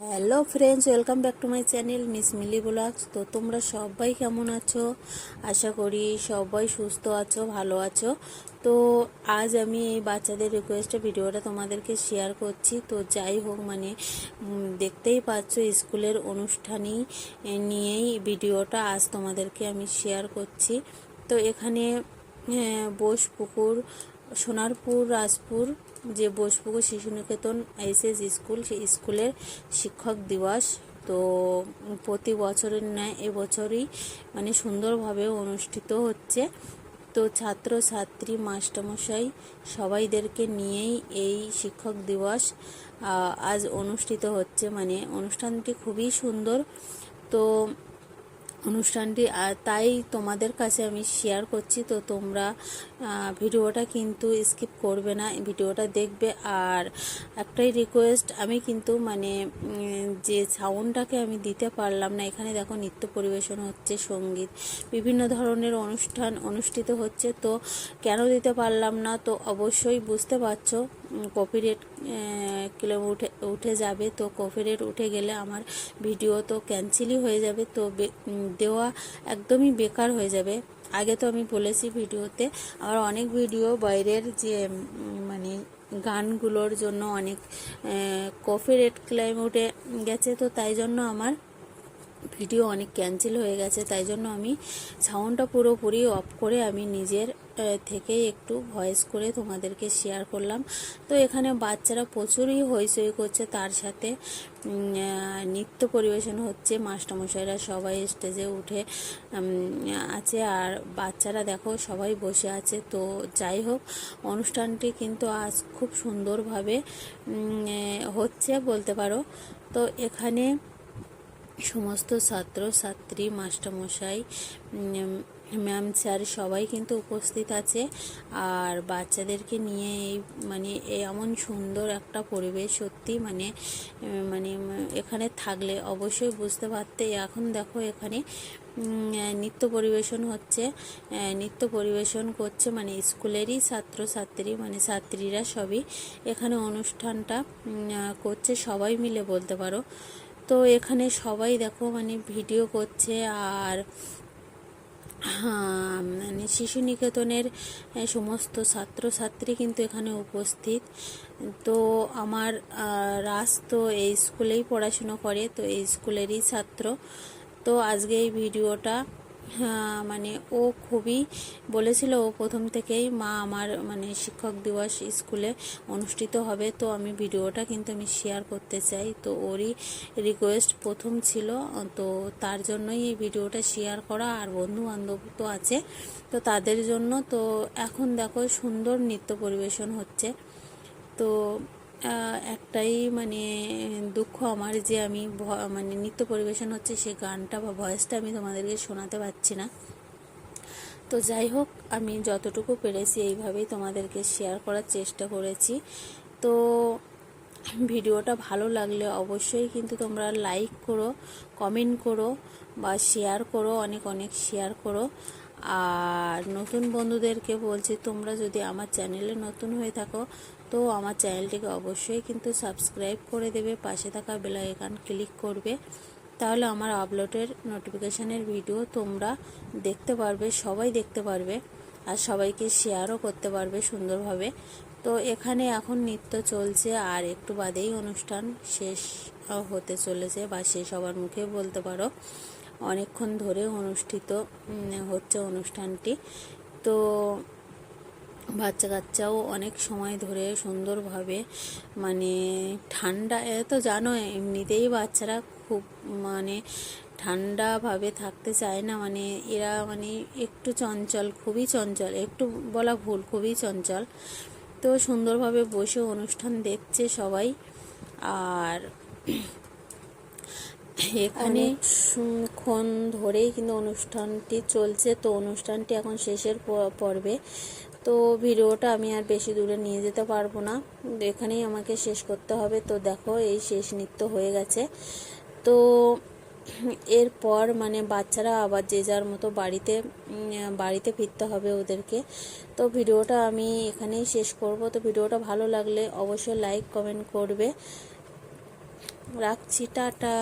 Hello friends welcome back to my channel miss Mili blogs. তো তোমরা সবাই কেমন আছো? আশা করি সবাই সুস্থ আছো ভালো আছো। তো আজ আমি এই বাচ্চাদের রিকোয়েস্টে ভিডিওটা তোমাদেরকে শেয়ার করছি। তো যাই হোক মানে দেখতেই পাচ্ছ স্কুলের অনুষ্ঠানই নিয়েই ভিডিওটা আজ তোমাদেরকে আমি শেয়ার করছি। তো এখানে হ্যাঁ, বোসপুকুর সোনারপুর, রাজপুর যে বোসপুকুর শিশু নিকেতন এসএস স্কুল, সেই স্কুলের শিক্ষক দিবস। তো প্রতি বছরের ন্যায় এবছরই মানে সুন্দরভাবে অনুষ্ঠিত হচ্ছে। তো ছাত্র ছাত্রী মাস্টারমশাই সবাইদেরকে নিয়েই এই শিক্ষক দিবস আজ অনুষ্ঠিত হচ্ছে। মানে অনুষ্ঠানটি খুবই সুন্দর। তো অনুষ্ঠানটি, আর তাই তোমাদের কাছে আমি শেয়ার করছি। তো তোমরা ভিডিওটা কিন্তু স্কিপ করবে না, ভিডিওটা দেখবে। আর একটাই রিকোয়েস্ট আমি কিন্তু মানে যে সাউন্ডটাকে আমি দিতে পারলাম না, এখানে দেখো নৃত্য পরিবেশন হচ্ছে, সংগীত, বিভিন্ন ধরনের অনুষ্ঠান অনুষ্ঠিত হচ্ছে। তো কেন দিতে পারলাম না? তো অবশ্যই বুঝতে পারছ। কপিরেট কিলো উঠে উঠে যাবে। তো কপিরেট উঠে গেলে আমার ভিডিও তো ক্যান্সেলই হয়ে যাবে। তো দেওয়া একদমই বেকার হয়ে যাবে। আগে তো আমি বলেছি ভিডিওতে, আমার অনেক ভিডিও বাইরের যে মানে গানগুলোর জন্য অনেক কফি রেট ক্লাইম উঠে গেছে। তো তাই জন্য আমার ভিডিও অনেক ক্যান্সেল হয়ে গেছে, তাই জন্য আমি সাউন্ডটা পুরোপুরি অফ করে আমি নিজের থেকে একটু ভয়েস করে তোমাদেরকে শেয়ার করলাম। তো এখানে বাচ্চারা প্রচুরই হইচই করছে, তার সাথে নৃত্য পরিবেশন হচ্ছে, মাস্টারমশাইরা সবাই স্টেজে উঠে আছে, আর বাচ্চারা দেখো সবাই বসে আছে। তো যাই হোক, অনুষ্ঠানটি কিন্তু আজ খুব সুন্দরভাবে হচ্ছে বলতে পারো। তো এখানে সমস্ত ছাত্র, ছাত্রী, মাস্টারমশাই ম্যাম স্যার সবাই কিন্তু উপস্থিত আছে। আর বাচ্চাদেরকে নিয়ে এই মানে এমন সুন্দর একটা পরিবেশ সত্যি মানে মানে এখানে থাকলে অবশ্যই বুঝতে পারতে। এখন দেখো এখানে নৃত্য পরিবেশন হচ্ছে। নৃত্য পরিবেশন করছে মানে স্কুলেরই ছাত্র, ছাত্রী মানে ছাত্রীরা সবই। এখানে অনুষ্ঠানটা করছে সবাই মিলে বলতে পারো। তো এখানে সবাই দেখো মানে ভিডিও করছে আর মানে শিশু নিকেতনের সমস্ত ছাত্রছাত্রী কিন্তু এখানে উপস্থিত। তো আমার রাস তো এই স্কুলেই পড়াশুনো করে, তো এই স্কুলেরই ছাত্র। তো আজকে এই ভিডিওটা মানে ও খুবই বলেছিল, ও প্রথম থেকেই মা আমার মানে শিক্ষক দিবস স্কুলে অনুষ্ঠিত হবে। তো আমি ভিডিওটা কিন্তু আমি শেয়ার করতে চাই। তো ওরই রিকোয়েস্ট প্রথম ছিল। তো তার জন্যই এই ভিডিওটা শেয়ার করা। আর বন্ধু বান্ধব তো আছে। তো তাদের জন্য তো এখন দেখো সুন্দর নৃত্য পরিবেশন হচ্ছে। তো একটাই মানে দুঃখ আমার যে আমি মানে নৃত্য পরিবেশন হচ্ছে সে গানটা বা ভয়েসটা আমি তোমাদেরকে শোনাতে পারছি না। তো যাই হোক, আমি যতটুকু পেরেছি এইভাবেই তোমাদেরকে শেয়ার করার চেষ্টা করেছি। তো ভিডিওটা ভালো লাগলে অবশ্যই কিন্তু তোমরা লাইক করো কমেন্ট করো বা শেয়ার করো, অনেক অনেক শেয়ার করো। আর নতুন বন্ধুদেরকে বলছি, তোমরা যদি আমার চ্যানেলে নতুন হয়ে থাকো তো আমার চ্যানেলটিকে অবশ্যই কিন্তু সাবস্ক্রাইব করে দেবে, পাশে থাকা বেল আইকন ক্লিক করবে। তাহলে আমার আপলোডের নোটিফিকেশানের ভিডিও তোমরা দেখতে পারবে, সবাই দেখতে পারবে আর সবাইকে শেয়ারও করতে পারবে সুন্দরভাবে। তো এখানে এখন নৃত্য চলছে আর একটু বাদেই অনুষ্ঠান শেষ হতে চলেছে বা শেষ হবার মুখে বলতে পারো। অনেকক্ষণ ধরে অনুষ্ঠিত হচ্ছে অনুষ্ঠানটি। তো বাচ্চা কাচ্চাও অনেক সময় ধরে সুন্দরভাবে মানে ঠান্ডা, এ তো জানো, এমনিতেই বাচ্চারা খুব মানে ঠান্ডাভাবে থাকতে চায় না মানে এরা মানে একটু চঞ্চল, খুবই চঞ্চল, একটু বলা ভুল, খুবই চঞ্চল। তো সুন্দরভাবে বসে অনুষ্ঠান দেখছে সবাই। আর এখানে ক্ষণ ধরেই কিন্তু অনুষ্ঠানটি চলছে, তো অনুষ্ঠানটি এখন শেষের পর্বে। তো ভিডিওটা আমি আর বেশি দূরে নিয়ে যেতে পারব না। এখানেই আমাকে শেষ করতে হবে। তো দেখো, এই শেষ নৃত্য হয়ে গেছে। তো এরপর মানে বাচ্চারা আবার যে যার মতো বাড়িতে বাড়িতে ফিরতে হবে ওদেরকে। তো ভিডিওটা আমি এখানেই শেষ করব। তো ভিডিওটা ভালো লাগলে অবশ্যই লাইক কমেন্ট করবে। রাখছি, টাটা।